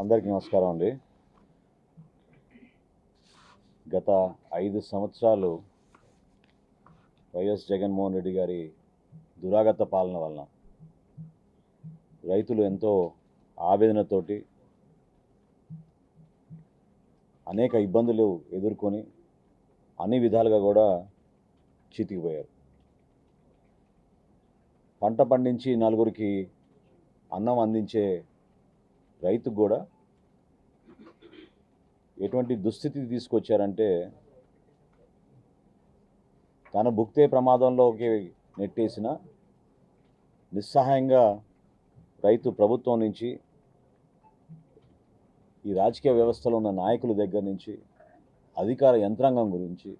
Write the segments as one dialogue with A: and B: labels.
A: అందరికీ నమస్కారం అండి. గత ఐదు సంవత్సరాలు వైఎస్ జగన్మోహన్ రెడ్డి గారి దురాగత పాలన వలన రైతులు ఎంతో ఆవేదనతోటి అనేక ఇబ్బందులు ఎదుర్కొని అన్ని విధాలుగా కూడా చితికిపోయారు. పంట పండించి నలుగురికి అన్నం అందించే రైతుకు కూడా ఎటువంటి దుస్థితి తీసుకొచ్చారంటే తన భుక్తే ప్రమాదంలోకి నెట్టేసిన నిస్సహాయంగా రైతు ప్రభుత్వం నుంచి ఈ రాజకీయ వ్యవస్థలో ఉన్న నాయకుల దగ్గర నుంచి అధికార యంత్రాంగం గురించి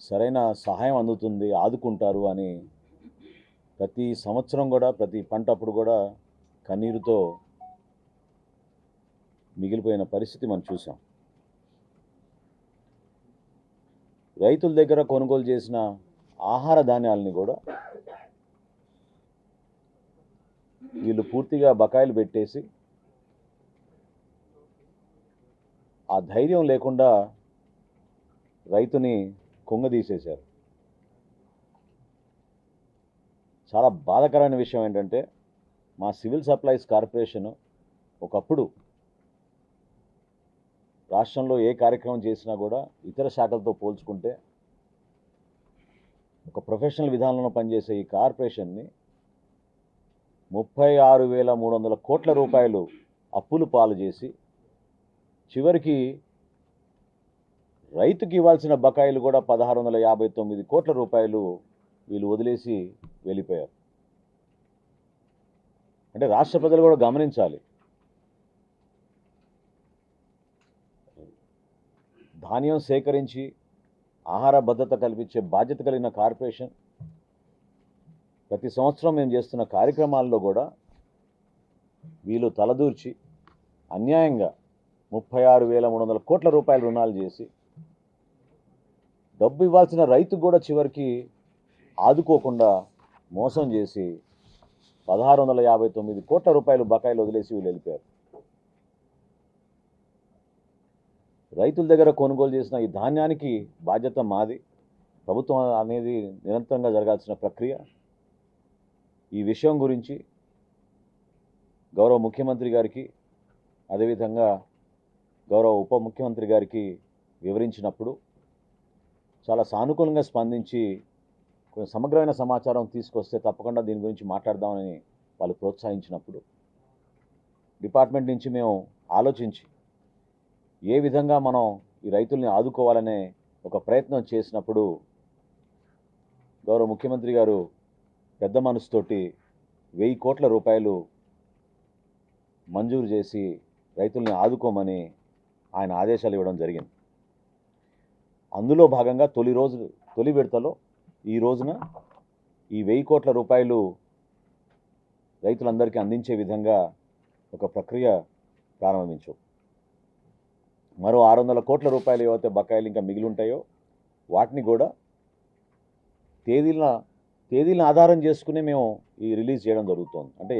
A: సరైన సహాయం అందుతుంది ఆదుకుంటారు అని ప్రతి సంవత్సరం కూడా ప్రతి పంట అప్పుడు కూడా కన్నీరుతో మిగిలిపోయిన పరిస్థితి మనం చూసాం. రైతుల దగ్గర కొనుగోలు చేసిన ఆహార ధాన్యాలని కూడా వీళ్ళు పూర్తిగా బకాయిలు పెట్టేసి ఆ ధైర్యం లేకుండా రైతుని కుంగదీసేశారు. చాలా బాధకరమైన విషయం ఏంటంటే మా సివిల్ సప్లైస్ కార్పొరేషన్ ఒకప్పుడు రాష్ట్రంలో ఏ కార్యక్రమం చేసినా కూడా ఇతర శాఖలతో పోల్చుకుంటే ఒక ప్రొఫెషనల్ విధానంలో పనిచేసే ఈ కార్పొరేషన్ని ముప్పై ఆరు వేల మూడు వందల కోట్ల రూపాయలు అప్పులు పాలు చేసి చివరికి రైతుకి ఇవ్వాల్సిన బకాయిలు కూడా పదహారు వందల యాభై తొమ్మిది కోట్ల రూపాయలు వీళ్ళు వదిలేసి వెళ్ళిపోయారు. అంటే రాష్ట్ర ప్రజలు కూడా గమనించాలి. ధాన్యం సేకరించి ఆహార భద్రత కల్పించే బాధ్యత కలిగిన కార్పొరేషన్. ప్రతి సంవత్సరం మేము చేస్తున్న కార్యక్రమాల్లో కూడా వీళ్ళు తలదూర్చి అన్యాయంగా ముప్పై ఆరు వేల మూడు వందల కోట్ల రూపాయలు రుణాలు చేసి డబ్బు ఇవ్వాల్సిన రైతు కూడా చివరికి ఆదుకోకుండా మోసం చేసి పదహారు వందల యాభై తొమ్మిది కోట్ల రూపాయలు బకాయిలు వదిలేసి వీళ్ళు వెళ్ళిపోయారు. రైతుల దగ్గర కొనుగోలు చేసిన ఈ ధాన్యానికి బాధ్యత మాది. ప్రభుత్వం అనేది నిరంతరంగా జరగాల్సిన ప్రక్రియ. ఈ విషయం గురించి గౌరవ ముఖ్యమంత్రి గారికి అదేవిధంగా గౌరవ ఉప ముఖ్యమంత్రి గారికి వివరించినప్పుడు చాలా సానుకూలంగా స్పందించి సమగ్రమైన సమాచారం తీసుకొస్తే తప్పకుండా దీని గురించి మాట్లాడదామని వాళ్ళు ప్రోత్సహించినప్పుడు డిపార్ట్మెంట్ నుంచి మేము ఆలోచించి ఏ విధంగా మనం ఈ రైతుల్ని ఆదుకోవాలనే ఒక ప్రయత్నం చేసినప్పుడు గౌరవ ముఖ్యమంత్రి గారు పెద్ద మనసుతోటి వెయ్యి కోట్ల రూపాయలు మంజూరు చేసి రైతుల్ని ఆదుకోమని ఆయన ఆదేశాలు ఇవ్వడం జరిగింది. అందులో భాగంగా తొలి రోజు తొలి విడతలో ఈ రోజున ఈ వెయ్యి కోట్ల రూపాయలు రైతులందరికీ అందించే విధంగా ఒక ప్రక్రియ ప్రారంభించు. మరో ఆరు వందల కోట్ల రూపాయలు ఏవైతే బకాయిలు ఇంకా మిగిలి ఉంటాయో వాటిని కూడా తేదీల తేదీలను ఆధారం చేసుకుని మేము ఈ రిలీజ్ చేయడం జరుగుతుంది. అంటే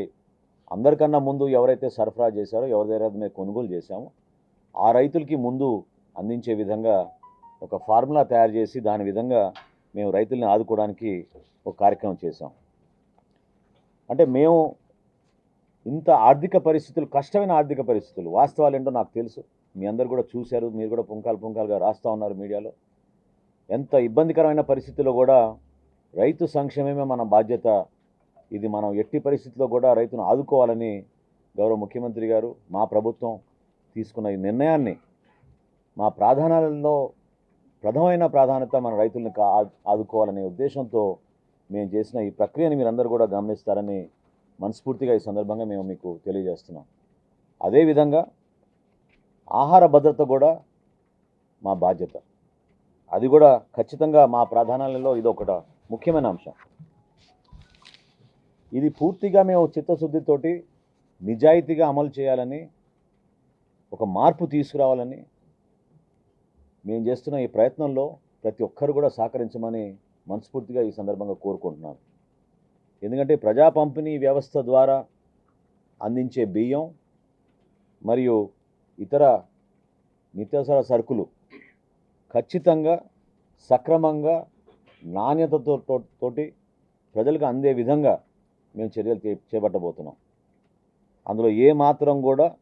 A: అందరికన్నా ముందు ఎవరైతే సరఫరా చేశారో ఎవరి దగ్గర మేము కొనుగోలు చేశామో ఆ రైతులకి ముందు అందించే విధంగా ఒక ఫార్ములా తయారు చేసి దాని విధంగా మేము రైతుల్ని ఆదుకోవడానికి ఒక కార్యక్రమం చేశాం. అంటే మేము ఇంత ఆర్థిక పరిస్థితులు కష్టమైన ఆర్థిక పరిస్థితులు వాస్తవాలు ఏంటో నాకు తెలుసు. మీ అందరు కూడా చూశారు మీరు కూడా పుంకాలు పుంకాలుగా రాస్తూ ఉన్నారు మీడియాలో. ఎంత ఇబ్బందికరమైన పరిస్థితుల్లో కూడా రైతు సంక్షేమమే మన బాధ్యత. ఇది మనం ఎట్టి పరిస్థితుల్లో కూడా రైతును ఆదుకోవాలని గౌరవ ముఖ్యమంత్రి గారు మా ప్రభుత్వం తీసుకున్న ఈ నిర్ణయాన్ని మా ప్రాధాన్యాలలో ప్రథమైన ప్రాధాన్యత మన రైతులను కా ఆదుకోవాలనే ఉద్దేశంతో మేము చేసిన ఈ ప్రక్రియని మీరందరూ కూడా గమనిస్తారని మనస్ఫూర్తిగా ఈ సందర్భంగా మేము మీకు తెలియజేస్తున్నాం. అదేవిధంగా ఆహార భద్రత కూడా మా బాధ్యత. అది కూడా ఖచ్చితంగా మా ప్రాధాన్యాలలో ఇది ఒకట ముఖ్యమైన అంశం. ఇది పూర్తిగా మేము చిత్తశుద్ధితోటి నిజాయితీగా అమలు చేయాలని ఒక మార్పు తీసుకురావాలని మేము చేస్తున్న ఈ ప్రయత్నంలో ప్రతి ఒక్కరు కూడా సహకరించమని మనస్ఫూర్తిగా ఈ సందర్భంగా కోరుకుంటున్నాను. ఎందుకంటే ప్రజా పంపిణీ వ్యవస్థ ద్వారా అందించే బియ్యం మరియు ఇతర నిత్యావసర సరుకులు ఖచ్చితంగా సక్రమంగా నాణ్యతతో తో- తోటి ప్రజలకు అందే విధంగా మేము చర్యలు చే- చేపట్టబోతున్నాం. అందులో ఏ మాత్రం కూడా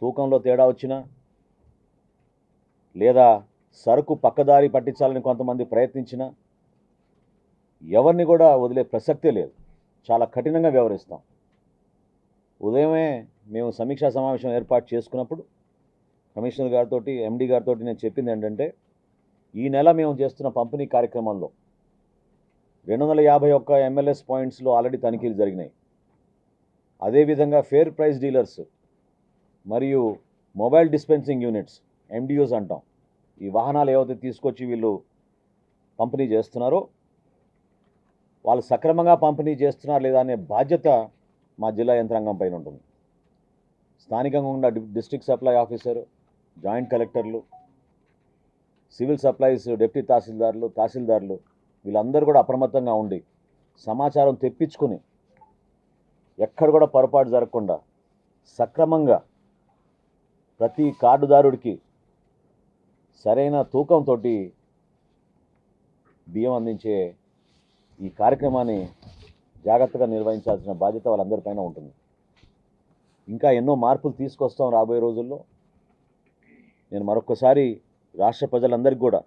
A: తూకంలో తేడా వచ్చినా లేదా సరుకు పక్కదారి పట్టించాలని కొంతమంది ప్రయత్నించినా ఎవరిని కూడా వదిలే ప్రసక్తే లేదు. చాలా కఠినంగా వ్యవహరిస్తాం. ఉదయమే మేము సమీక్షా సమావేశం ఏర్పాటు చేసుకున్నప్పుడు కమిషనర్ గారితో ఎండీ గారితో నేను చెప్పింది ఏంటంటే ఈ నెల మేము చేస్తున్న పంపిణీ కార్యక్రమంలో రెండు వందల యాభై ఒక్క ఎంఎల్ఎస్ పాయింట్స్లో ఆల్రెడీ తనిఖీలు జరిగినాయి. అదేవిధంగా ఫేర్ ప్రైస్ డీలర్స్ మరియు మొబైల్ డిస్పెన్సింగ్ యూనిట్స్ ఎండియూస్ అంటాం. ఈ వాహనాలు ఏవైతే తీసుకొచ్చి వీళ్ళు పంపిణీ చేస్తున్నారో వాళ్ళు సక్రమంగా పంపిణీ చేస్తున్నారు లేదా అనే బాధ్యత మా జిల్లా యంత్రాంగం పైన ఉంటుంది. స్థానికంగా ఉన్న డి- డిస్ట్రిక్ట్ సప్లై ఆఫీసర్ జాయింట్ కలెక్టర్లు సివిల్ సప్లైస్ డిప్యూటీ తహసీల్దార్లు తహసీల్దార్లు వీళ్ళందరూ కూడా అప్రమత్తంగా ఉండి సమాచారం తెప్పించుకుని ఎక్కడ కూడా పొరపాటు జరగకుండా సక్రమంగా ప్రతి కార్డుదారుడికి సరైన తూకంతో బియ్యం అందించే ఈ కార్యక్రమాన్ని జాగ్రత్తగా నిర్వహించాల్సిన బాధ్యత వాళ్ళందరిపైన ఉంటుంది. ఇంకా ఎన్నో మార్పులు తీసుకొస్తాం రాబోయే రోజుల్లో. నేను మరొకసారి రాష్ట్ర ప్రజలందరికీ కూడా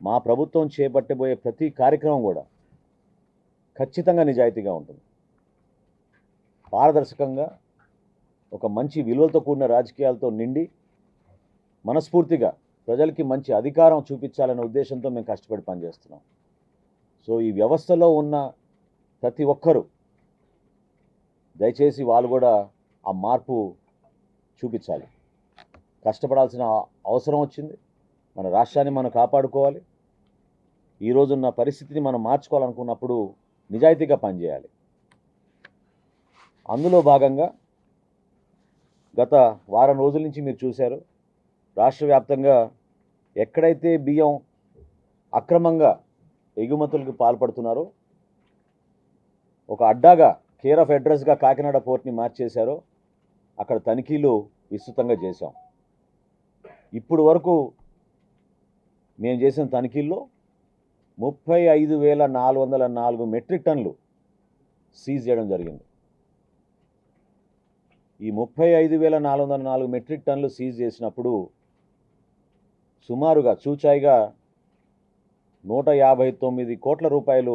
A: మా ప్రభుత్వం చేపట్టబోయే ప్రతి కార్యక్రమం కూడా ఖచ్చితంగా నిజాయితీగా ఉంటుంది. పారదర్శకంగా ఒక మంచి విలువలతో కూడిన రాజకీయాలతో నిండి మనస్ఫూర్తిగా ప్రజలకి మంచి అధికారం చూపించాలనే ఉద్దేశంతో మేము కష్టపడి పనిచేస్తున్నాం. సో ఈ వ్యవస్థలో ఉన్న ప్రతి ఒక్కరూ దయచేసి వాళ్ళు కూడా ఆ మార్పు చూపించాలి. కష్టపడాల్సిన అవసరం వచ్చింది. మన రాష్ట్రాన్ని మనం కాపాడుకోవాలి. ఈ రోజున్న పరిస్థితిని మనం మార్చుకోవాలనుకున్నప్పుడు నిజాయితీగా పనిచేయాలి. అందులో భాగంగా గత వారం రోజుల నుంచి మీరు చూశారు రాష్ట్ర వ్యాప్తంగా ఎక్కడైతే బియ్యం అక్రమంగా ఎగుమతులకు పాల్పడుతున్నారో ఒక అడ్డాగా కేర్ ఆఫ్ అడ్రస్గా కాకినాడ పోర్ట్ని మార్చేశారో అక్కడ తనిఖీలు విస్తృతంగా చేశాం. ఇప్పుడు వరకు మేము చేసిన తనిఖీల్లో ముప్పై ఐదు వేల నాలుగు వందల నాలుగు మెట్రిక్ టన్నులు సీజ్ చేయడం జరిగింది. ఈ ముప్పై ఐదు వేల నాలుగు వందల నాలుగు మెట్రిక్ టన్నులు సీజ్ చేసినప్పుడు సుమారుగా చూచాయిగా నూట యాభై తొమ్మిది కోట్ల రూపాయలు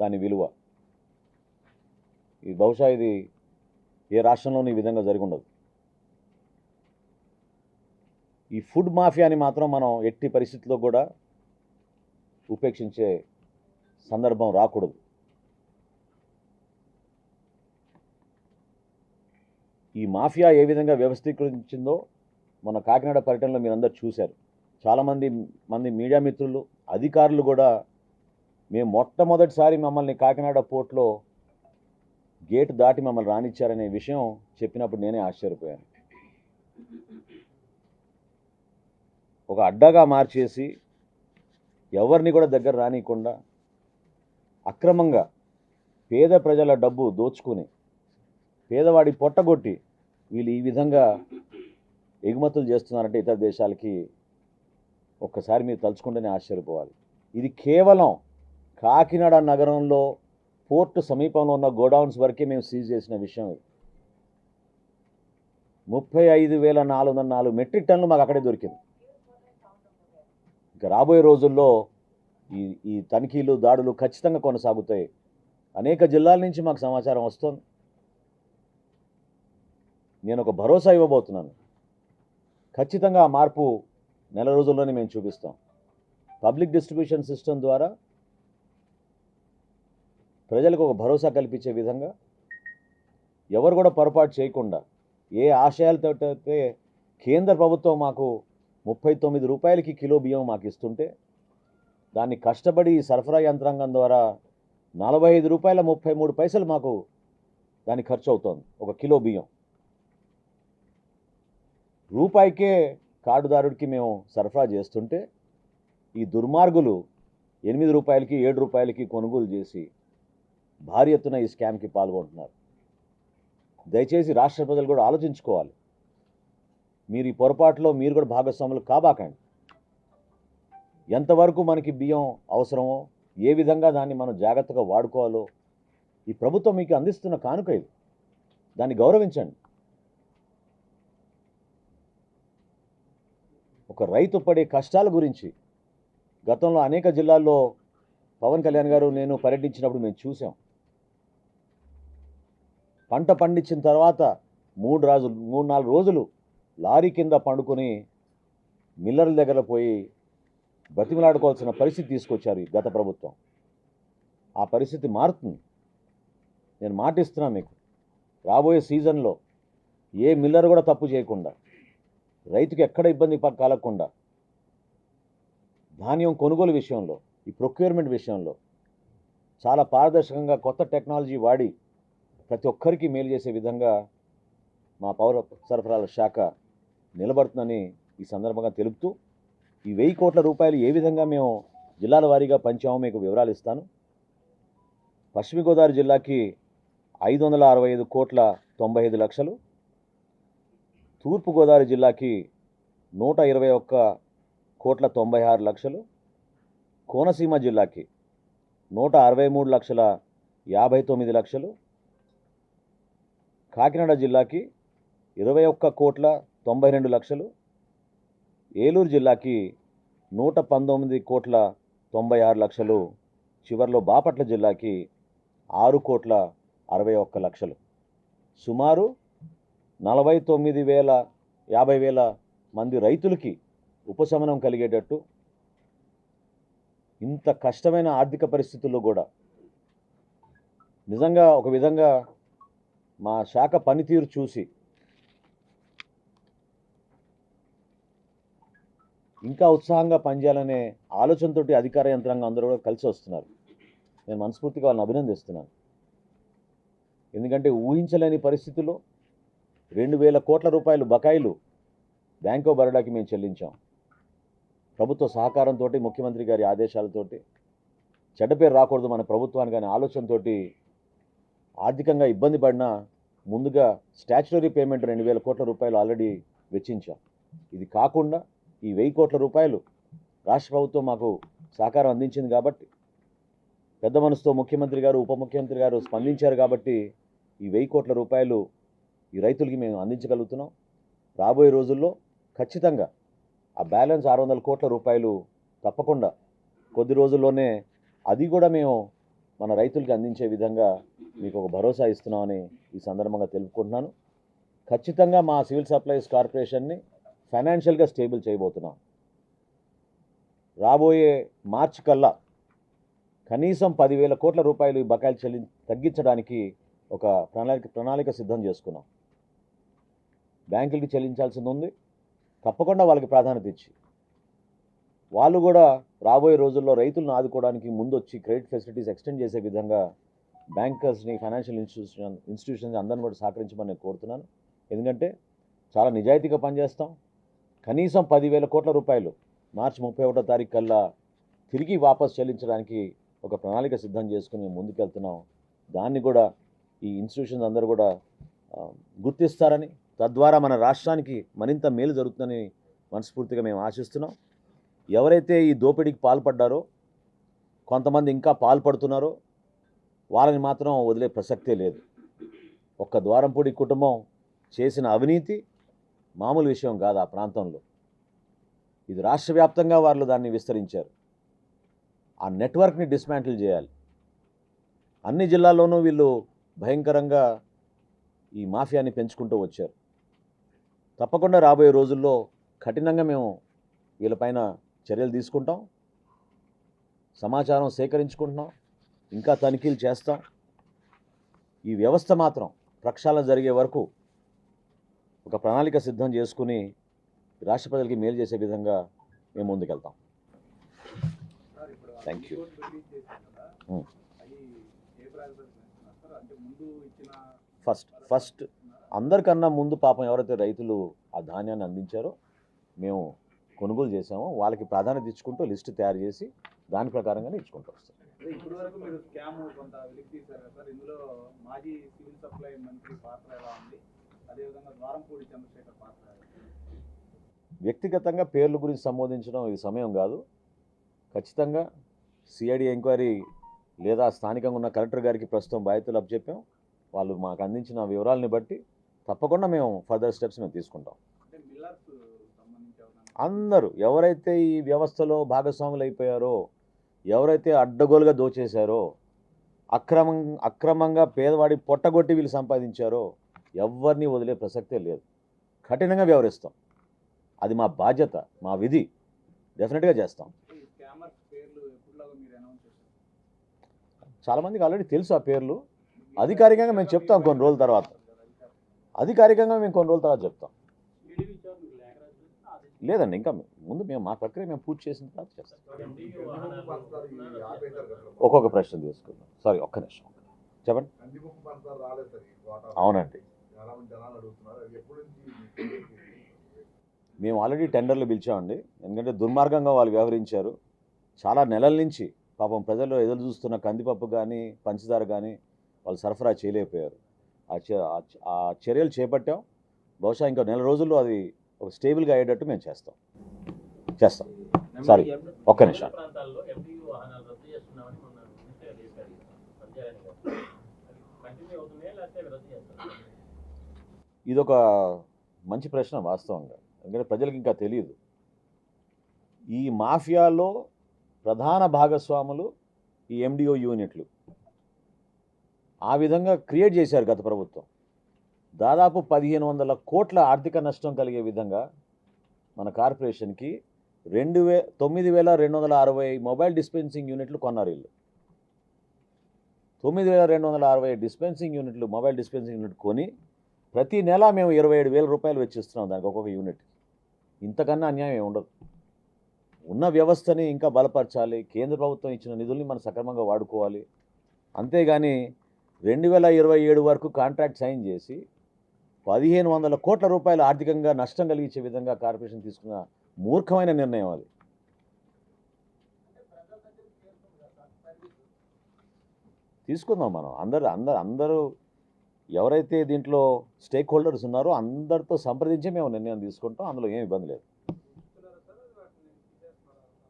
A: దాని విలువ. ఇది బహుశా ఇది ఏ రాష్ట్రంలోనూ ఈ విధంగా జరిగి ఉండదు ఈ ఫుడ్ మాఫియాని మాత్రం మనం ఎట్టి పరిస్థితుల్లో కూడా ఉపేక్షించే సందర్భం రాకూడదు. ఈ మాఫియా ఏ విధంగా వ్యవస్థీకరించిందో మన కాకినాడ పర్యటనలో మీరందరూ చూశారు. చాలామంది మంది మీడియా మిత్రులు అధికారులు కూడా మేము మొట్టమొదటిసారి మమ్మల్ని కాకినాడ పోర్ట్లో గేట్ దాటి మమ్మల్ని రానిచ్చారనే విషయం చెప్పినప్పుడు నేనే ఆశ్చర్యపోయాను. ఒక అడ్డాగా మార్చేసి ఎవరిని కూడా దగ్గర రానియకుండా అక్రమంగా పేద ప్రజల డబ్బు దోచుకుని పేదవాడి పొట్టగొట్టి వీళ్ళు ఈ విధంగా ఎగుమతులు చేస్తున్నారంటే ఇతర దేశాలకి ఒక్కసారి మీరు తలుచుకుంటేనే ఆశ్చర్యపోవాలి. ఇది కేవలం కాకినాడ నగరంలో పోర్టు సమీపంలో ఉన్న గోడౌన్స్ వరకే మేము సీజ్ చేసిన విషయం ఇది. ముప్పై ఐదు వేల నాలుగు వందల నాలుగు మెట్రిక్ టన్నులు మాకు అక్కడే దొరికింది. ఇంకా రాబోయే రోజుల్లో ఈ ఈ తనిఖీలు దాడులు ఖచ్చితంగా కొనసాగుతాయి. అనేక జిల్లాల నుంచి మాకు సమాచారం వస్తుంది. నేను ఒక భరోసా ఇవ్వబోతున్నాను. ఖచ్చితంగా ఆ మార్పు నెల రోజుల్లోనే మేము చూపిస్తాం. పబ్లిక్ డిస్ట్రిబ్యూషన్ సిస్టమ్ ద్వారా ప్రజలకు ఒక భరోసా కల్పించే విధంగా ఎవరు కూడా పొరపాటు చేయకుండా ఏ ఆశయాలతో అయితే కేంద్ర ప్రభుత్వం మాకు ముప్పై తొమ్మిది రూపాయలకి కిలో బియ్యం మాకు ఇస్తుంటే దాన్ని కష్టపడి సరఫరా యంత్రాంగం ద్వారా నలభై ఐదు రూపాయల ముప్పై మూడు పైసలు మాకు దానికి ఖర్చు అవుతోంది. ఒక కిలో బియ్యం. రూపాయికే కార్డుదారుడికి మేము సరఫరా చేస్తుంటే ఈ దుర్మార్గులు ఎనిమిది రూపాయలకి ఏడు రూపాయలకి కొనుగోలు చేసి భారీ ఎత్తున ఈ స్కామ్కి పాల్గొంటున్నారు. దయచేసి రాష్ట్ర ప్రజలు కూడా ఆలోచించుకోవాలి. మీరు ఈ పొరపాటులో మీరు కూడా భాగస్వాములు కాబాకండి. ఎంతవరకు మనకి బియ్యం అవసరమో ఏ విధంగా దాన్ని మనం జాగ్రత్తగా వాడుకోవాలో ఈ ప్రభుత్వం మీకు అందిస్తున్న కానుక ఇది. దాన్ని గౌరవించండి. ఒక రైతు పడే కష్టాల గురించి. గతంలో అనేక జిల్లాల్లో పవన్ కళ్యాణ్ గారు నేను పర్యటించినప్పుడు మేము చూసాం. పంట పండించిన తర్వాత మూడు రోజులు మూడు నాలుగు రోజులు లారీ కింద పండుకొని మిల్లర్ల దగ్గర పోయి బతిమలాడుకోవాల్సిన పరిస్థితి తీసుకొచ్చారు ఈ గత ప్రభుత్వం. ఆ పరిస్థితి మారుతుంది. నేను మాటిస్తున్నాను మీకు. రాబోయే సీజన్లో ఏ మిల్లర్ కూడా తప్పు చేయకుండా రైతుకి ఎక్కడ ఇబ్బంది కలగకుండా. ధాన్యం కొనుగోలు విషయంలో ఈ ప్రొక్యూర్మెంట్ విషయంలో చాలా పారదర్శకంగా కొత్త టెక్నాలజీ వాడి ప్రతి ఒక్కరికి మేలు చేసే విధంగా మా పౌర సరఫరాల శాఖ నిలబడుతుందని ఈ సందర్భంగా తెలుపుతూ ఈ వెయ్యి కోట్ల రూపాయలు ఏ విధంగా మేము జిల్లాల వారీగా పంచామో మీకు వివరాలు ఇస్తాను. పశ్చిమ గోదావరి జిల్లాకి ఐదు వందల అరవై ఐదు కోట్ల తొంభై ఐదు లక్షలు తూర్పుగోదావరి జిల్లాకి నూట ఇరవై ఒక్క కోట్ల తొంభై ఆరు లక్షలు కోనసీమ జిల్లాకి నూట అరవై మూడు లక్షల యాభై తొమ్మిది లక్షలు కాకినాడ జిల్లాకి ఇరవై ఒక్క కోట్ల తొంభై రెండు లక్షలు ఏలూరు జిల్లాకి నూట పంతొమ్మిది కోట్ల తొంభై ఆరు లక్షలు చివరిలో బాపట్ల జిల్లాకి ఆరు కోట్ల అరవై ఒక్క లక్షలు. సుమారు నలభై తొమ్మిది వేల యాభై వేల మంది రైతులకి ఉపశమనం కలిగేటట్టు ఇంత కష్టమైన ఆర్థిక పరిస్థితుల్లో కూడా నిజంగా ఒక విధంగా మా శాఖ పనితీరు చూసి ఇంకా ఉత్సాహంగా పనిచేయాలనే ఆలోచనతోటి అధికార యంత్రాంగం అందరూ కూడా కలిసి వస్తున్నారు. నేను మనస్ఫూర్తిగా వాళ్ళని అభినందిస్తున్నాను. ఎందుకంటే ఊహించలేని పరిస్థితుల్లో రెండు వేల కోట్ల రూపాయలు బకాయిలు బ్యాంక్ ఆఫ్ బరోడాకి మేము చెల్లించాం. ప్రభుత్వ సహకారంతో ముఖ్యమంత్రి గారి ఆదేశాలతోటి చెడ్డ పేరు రాకూడదు మన ప్రభుత్వానికి అనే ఆలోచనతో ఆర్థికంగా ఇబ్బంది పడినా ముందుగా స్టాచ్యుటరీ పేమెంట్ రెండు వేల కోట్ల రూపాయలు ఆల్రెడీ వెచ్చించాం. ఇది కాకుండా ఈ వెయ్యి కోట్ల రూపాయలు రాష్ట్ర ప్రభుత్వం మాకు సహకారం అందించింది కాబట్టి పెద్ద మనసుతో ముఖ్యమంత్రి గారు ఉప ముఖ్యమంత్రి గారు స్పందించారు కాబట్టి ఈ వెయ్యి కోట్ల రూపాయలు ఈ రైతులకి మేము అందించగలుగుతున్నాం. రాబోయే రోజుల్లో ఖచ్చితంగా ఆ బ్యాలెన్స్ ఆరు వందల కోట్ల రూపాయలు తప్పకుండా కొద్ది రోజుల్లోనే అది కూడా మేము మన రైతులకి అందించే విధంగా మీకు ఒక భరోసా ఇస్తున్నామని ఈ సందర్భంగా తెలుపుకుంటున్నాను. ఖచ్చితంగా మా సివిల్ సప్లైస్ కార్పొరేషన్ని ఫైనాన్షియల్గా స్టేబుల్ చేయబోతున్నాం. రాబోయే మార్చి కల్లా కనీసం పదివేల కోట్ల రూపాయలు ఈ బకాయిలు చెల్లి తగ్గించడానికి ఒక ప్రణాళిక ప్రణాళిక సిద్ధం చేసుకున్నాం. బ్యాంకులకి చెల్లించాల్సింది ఉంది తప్పకుండా వాళ్ళకి ప్రాధాన్యత ఇచ్చి. వాళ్ళు కూడా రాబోయే రోజుల్లో రైతులను ఆదుకోవడానికి ముందొచ్చి క్రెడిట్ ఫెసిలిటీస్ ఎక్స్టెండ్ చేసే విధంగా బ్యాంకర్స్ని ఫైనాన్షియల్ ఇన్స్టిట్యూషన్ ఇన్స్టిట్యూషన్స్ అందరిని కూడా సహకరించమని నేను కోరుతున్నాను. ఎందుకంటే చాలా నిజాయితీగా పనిచేస్తాం. కనీసం పదివేల కోట్ల రూపాయలు మార్చి ముప్పై ఒకటో తారీఖు కల్లా తిరిగి వాపస్ చెల్లించడానికి ఒక ప్రణాళిక సిద్ధం చేసుకుని మేము ముందుకెళ్తున్నాం. దాన్ని కూడా ఈ ఇన్స్టిట్యూషన్స్ అందరూ కూడా గుర్తిస్తారని తద్వారా మన రాష్ట్రానికి మరింత మేలు జరుగుతుందని మనస్ఫూర్తిగా మేము ఆశిస్తున్నాం. ఎవరైతే ఈ దోపిడీకి పాల్పడ్డారో కొంతమంది ఇంకా పాల్పడుతున్నారో వాళ్ళని మాత్రం వదిలే ప్రసక్తే లేదు. ఒక్క ద్వారంపూడి కుటుంబం చేసిన అవినీతి మామూలు విషయం కాదు ఆ ప్రాంతంలో. ఇది రాష్ట్ర వ్యాప్తంగా వాళ్ళు దాన్ని విస్తరించారు. ఆ నెట్వర్క్ని డిస్మాంటిల్ చేయాలి. అన్ని జిల్లాల్లోనూ వీళ్ళు భయంకరంగా ఈ మాఫియాని పెంచుకుంటూ వచ్చారు. తప్పకుండా రాబోయే రోజుల్లో కఠినంగా మేము వీళ్ళపైన చర్యలు తీసుకుంటాం సమాచారం సేకరించుకుంటున్నాం ఇంకా తనిఖీలు చేస్తాం. ఈ వ్యవస్థ మాత్రం ప్రక్షాళన జరిగే వరకు ఒక ప్రణాళిక సిద్ధం చేసుకుని రాష్ట్ర ప్రజలకి మేలు చేసే విధంగా మేము ముందుకెళ్తాం.
B: ముందు ఇచ్చిన
A: ఫస్ట్ ఫస్ట్ అందరికన్నా ముందు పాపం ఎవరైతే రైతులు ఆ ధాన్యాన్ని అందించారో మేము కొనుగోలు చేసామో వాళ్ళకి ప్రాధాన్యత ఇచ్చుకుంటూ లిస్ట్ తయారు చేసి దాని ప్రకారంగానే ఇచ్చుకుంటూ వస్తాం? వ్యక్తిగతంగా పేర్ల గురించి సంబోధించడం ఇది సమయం కాదు. ఖచ్చితంగా సిఐడి ఎంక్వైరీ లేదా స్థానికంగా ఉన్న కలెక్టర్ గారికి ప్రస్తుతం బాధ్యతలు అప్పచెప్పాం. వాళ్ళు మాకు అందించిన వివరాలని బట్టి తప్పకుండా మేము ఫర్దర్ స్టెప్స్ మేము తీసుకుంటాం. అందరూ ఎవరైతే ఈ వ్యవస్థలో భాగస్వాములు అయిపోయారో ఎవరైతే అడ్డగోలుగా దోచేశారో అక్రమం అక్రమంగా పేదవాడి పొట్టగొట్టి వీళ్ళు సంపాదించారో ఎవరిని వదిలే ప్రసక్తే లేదు. కఠినంగా వ్యవహరిస్తాం. అది మా బాధ్యత మా విధి. డెఫినెట్గా చేస్తాం. చాలామందికి ఆల్రెడీ తెలుసు ఆ పేర్లు. అధికారికంగా మేము చెప్తాం కొన్ని రోజుల తర్వాత. అధికారికంగా మేము కొన్ని రోజుల తర్వాత చెప్తాం. లేదండి ఇంకా ముందు మేము మా ప్రక్రియ మేము పూర్తి చేసిన తర్వాత చేస్తాం ఒక్కొక్క ప్రశ్న తీసుకుందాం. సారీ ఒక్క నిమిషం. చెప్పండి. అవునండి. మేము ఆల్రెడీ టెండర్లు పిలిచామండి. ఎందుకంటే దుర్మార్గంగా వాళ్ళు వ్యవహరించారు. చాలా నెలల నుంచి పాపం ప్రజలు ఎదురు చూస్తున్న కందిపప్పు కానీ పంచదార కానీ వాళ్ళు సరఫరా చేయలేకపోయారు. ఆ చర్యలు చేపట్టాం. బహుశా ఇంకా నెల రోజుల్లో అది ఒక స్టేబుల్గా అయ్యేటట్టు మేము చేస్తాం. చేస్తాం. సారీ ఒక్క నిమిషం. ఇదొక మంచి ప్రశ్న వాస్తవంగా. ఎందుకంటే ప్రజలకు ఇంకా తెలియదు. ఈ మాఫియాలో ప్రధాన భాగస్వాములు ఈ ఎండిఓ యూనిట్లు. ఆ విధంగా క్రియేట్ చేశారు గత ప్రభుత్వం. దాదాపు పదిహేను వందల కోట్ల ఆర్థిక నష్టం కలిగే విధంగా మన కార్పొరేషన్కి రెండు వే తొమ్మిది వేల రెండు వందల అరవై మొబైల్ డిస్పెన్సింగ్ యూనిట్లు కొన్నారు వీళ్ళు. తొమ్మిది వేల రెండు వందల అరవై డిస్పెన్సింగ్ యూనిట్లు మొబైల్ డిస్పెన్సింగ్ యూనిట్ కొని ప్రతి నెల మేము ఇరవై ఏడు వేల రూపాయలు వెచ్చిస్తున్నాం దానికి ఒక్కొక్క యూనిట్ ఇంతకన్నా అన్యాయం ఉండదు. ఉన్న వ్యవస్థని ఇంకా బలపరచాలి కేంద్ర ప్రభుత్వం ఇచ్చిన నిధుల్ని మనం సక్రమంగా వాడుకోవాలి. అంతేగాని రెండు వేల ఇరవై ఏడు వరకు కాంట్రాక్ట్ సైన్ చేసి పదిహేను వందల కోట్ల రూపాయలు ఆర్థికంగా నష్టం కలిగించే విధంగా కార్పొరేషన్ తీసుకున్న మూర్ఖమైన నిర్ణయం అది. తీసుకుందాం మనం. అందరు అందరు అందరూ ఎవరైతే దీంట్లో స్టేక్ హోల్డర్స్ ఉన్నారో అందరితో సంప్రదించి మేము నిర్ణయం తీసుకుంటాం. అందులో ఏం ఇబ్బంది లేదు.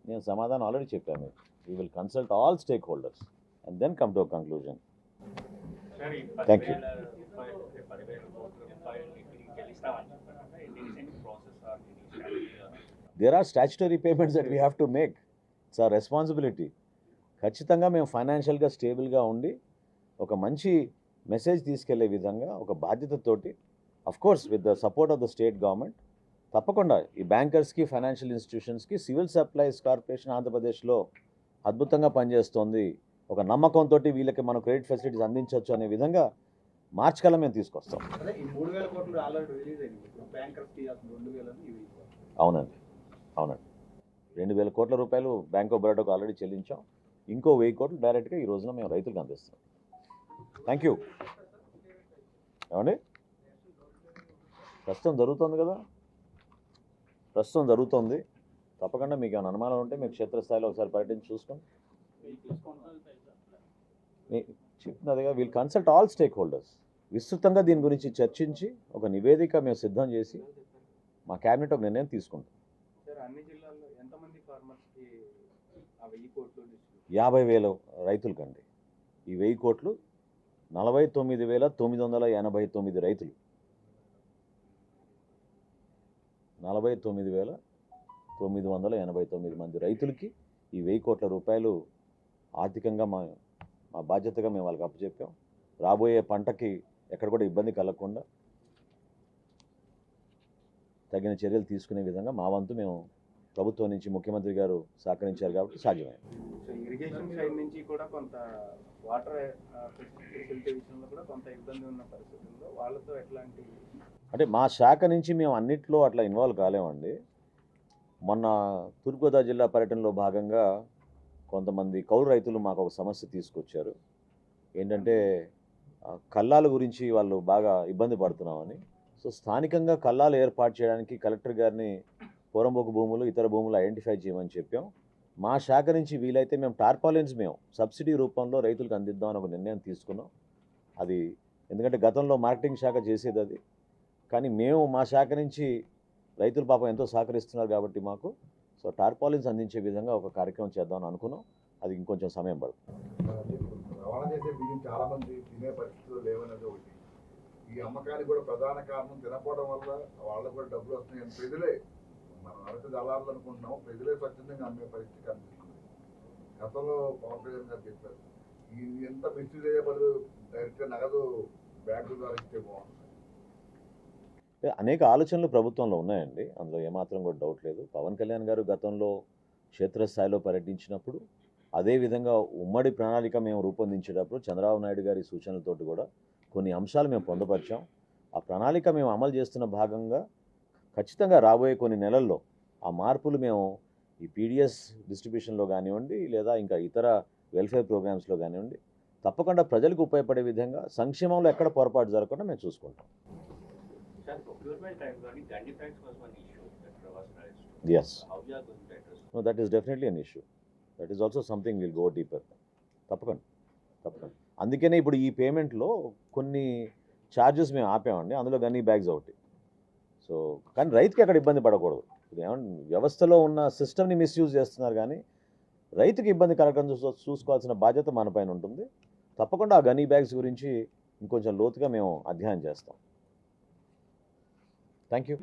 A: నేను సమాధానం ఆల్రెడీ చెప్పాను. We will consult all stakeholders and then come to conclusion
C: thank you
A: there are statutory payments that we have to make it's our responsibility ఖచ్చితంగా మేము ఫైనాన్షియల్గా స్టేబుల్గా ఉండి ఒక మంచి మెసేజ్ తీసుకెళ్ళే విధంగా ఒక బాధ్యతతోటి of course with the support of the state government తప్పకుండా ఈ బ్యాంకర్స్కి ఫైనాన్షియల్ ఇన్స్టిట్యూషన్స్కి సివిల్ సప్లైస్ కార్పొరేషన్ ఆంధ్రప్రదేశ్లో అద్భుతంగా పనిచేస్తోంది. ఒక నమ్మకంతో వీళ్ళకి మనం క్రెడిట్ ఫెసిలిటీస్ అందించవచ్చు అనే విధంగా మార్చ్ కల్లా మేము తీసుకొస్తాం. అవునండి. అవునండి. రెండు వేల కోట్ల రూపాయలు బ్యాంక్ ఆఫ్ బరోడాకు ఆల్రెడీ చెల్లించాం. ఇంకో వెయ్యి కోట్లు డైరెక్ట్గా ఈ రోజున మేము రైతులకు అందిస్తాం థ్యాంక్ యూ ఏమండి? ప్రస్తుతం జరుగుతుంది కదా? ప్రస్తుతం జరుగుతుంది. తప్పకుండా మీకు ఏమైనా అనుమానాలు ఉంటే మీకు క్షేత్రస్థాయిలో ఒకసారి పర్యటించి చూసుకోండి. మీ- చెప్తున్నదిగా we'll consult all stakeholders విస్తృతంగా దీని గురించి చర్చించి ఒక నివేదిక మేము సిద్ధం చేసి మా క్యాబినెట్ ఒక నిర్ణయం తీసుకుంటాం. యాభై వేల రైతులకండి. ఈ వెయ్యి కోట్లు నలభై తొమ్మిది వేల తొమ్మిది వందల ఎనభై తొమ్మిది రైతులు. నలభై తొమ్మిది వేల తొమ్మిది వందల ఎనభై తొమ్మిది మంది రైతులకి ఈ వెయ్యి కోట్ల రూపాయలు ఆర్థికంగా మా మా బాధ్యతగా మేము వాళ్ళకి అప్పచెప్పాం రాబోయే పంటకి ఎక్కడ కూడా ఇబ్బంది కలగకుండా తగిన చర్యలు తీసుకునే విధంగా మా వంతు మేము ప్రభుత్వం నుంచి ముఖ్యమంత్రి గారు సహకరించారు కాబట్టి సాధ్యమైంది
B: సో ఇరిగేషన్ సైడ్ నుంచి కూడా కొంత వాటర్ ఫెసిలిటీ విషయంలో కూడా కొంత ఇబ్బంది ఉన్న పరిస్థితుల్లో వాళ్ళతో ఎట్లాంటి
A: అంటే మా శాఖ నుంచి మేము అన్నిట్లో అట్లా ఇన్వాల్వ్ కాలేమండి. మొన్న తూర్పుగోదావరి జిల్లా పర్యటనలో భాగంగా కొంతమంది కౌలు రైతులు మాకు ఒక సమస్య తీసుకొచ్చారు. ఏంటంటే కల్లాల గురించి వాళ్ళు బాగా ఇబ్బంది పడుతున్నామని. సో స్థానికంగా కల్లాలు ఏర్పాటు చేయడానికి కలెక్టర్ గారిని పూరంబోకు భూములు ఇతర భూములు ఐడెంటిఫై చేయమని చెప్పాం. మా శాఖ నుంచి వీలైతే మేము టార్పాలిన్స్ మేము సబ్సిడీ రూపంలో రైతులకు అందిద్దామని ఒక నిర్ణయం తీసుకున్నాం. అది ఎందుకంటే గతంలో మార్కెటింగ్ శాఖ చేసేది అది. కానీ మేము మా శాఖ నుంచి రైతులు పాపం ఎంతో సహకరిస్తున్నారు కాబట్టి మాకు సో టార్పాలిన్స్ అందించే విధంగా ఒక కార్యక్రమం చేద్దామని అనుకున్నాం. అది ఇంకొంచెం సమయం పడుతుంది.
D: అంటే ఇప్పుడు బియ్యం చాలా తినే పరిస్థితులు లేవనేది ఒకటి. ఈ అమ్మకానికి కూడా ప్రధాన కారణం తినకపోవడం వల్ల వాళ్ళకు కూడా డబ్బులు వస్తున్నాయని ప్రజలే మనం అరటి దళారులు అనుకుంటున్నాం ప్రజలే స్వచ్ఛందంగా అమ్మే పరిస్థితి కనిపిస్తుంది. గతంలో పవన్ కళ్యాణ్ గారు చెప్పారు ఇది ఎంత మిస్యూజ్ అయ్యే బదులు డైరెక్ట్గా నగదు బ్యాంకు ద్వారా ఇస్తే బాగుంటుంది.
A: అనేక ఆలోచనలు ప్రభుత్వంలో ఉన్నాయండి. అందులో ఏమాత్రం కూడా డౌట్ లేదు. పవన్ కళ్యాణ్ గారు గతంలో క్షేత్రస్థాయిలో పర్యటించినప్పుడు అదేవిధంగా ఉమ్మడి ప్రణాళిక మేము రూపొందించేటప్పుడు చంద్రబాబు నాయుడు గారి సూచనలతోటి కూడా కొన్ని అంశాలు మేము పొందపరిచాం. ఆ ప్రణాళిక మేము అమలు చేస్తున్న భాగంగా ఖచ్చితంగా రాబోయే కొన్ని నెలల్లో ఆ మార్పులు మేము ఈ పీడిఎస్ డిస్ట్రిబ్యూషన్లో కానివ్వండి లేదా ఇంకా ఇతర వెల్ఫేర్ ప్రోగ్రామ్స్లో కానివ్వండి తప్పకుండా ప్రజలకు ఉపయోగపడే విధంగా సంక్షేమంలో ఎక్కడ పొరపాటు జరగకుండా మేము చూసుకుంటాం.
C: టైం కానీ గండి PACS was one issue that
A: is definitely an issue that is also something will go deeper తప్పకుండా తప్పకుండా. అందుకనే ఇప్పుడు ఈ పేమెంట్లో కొన్ని ఛార్జెస్ మేము ఆపామండి. అందులో గన్నీ బ్యాగ్స్ ఒకటి. సో కానీ రైతుకి అక్కడ ఇబ్బంది పడకూడదు. ఏమన్నా వ్యవస్థలో ఉన్న సిస్టమ్ని మిస్యూజ్ చేస్తున్నారు కానీ రైతుకి ఇబ్బంది కలగడం చూ చూసుకోవాల్సిన బాధ్యత మన పైన ఉంటుంది. తప్పకుండా ఆ గనీ బ్యాగ్స్ గురించి ఇంకొంచెం లోతుగా మేము అధ్యయనం చేస్తాం. Thank you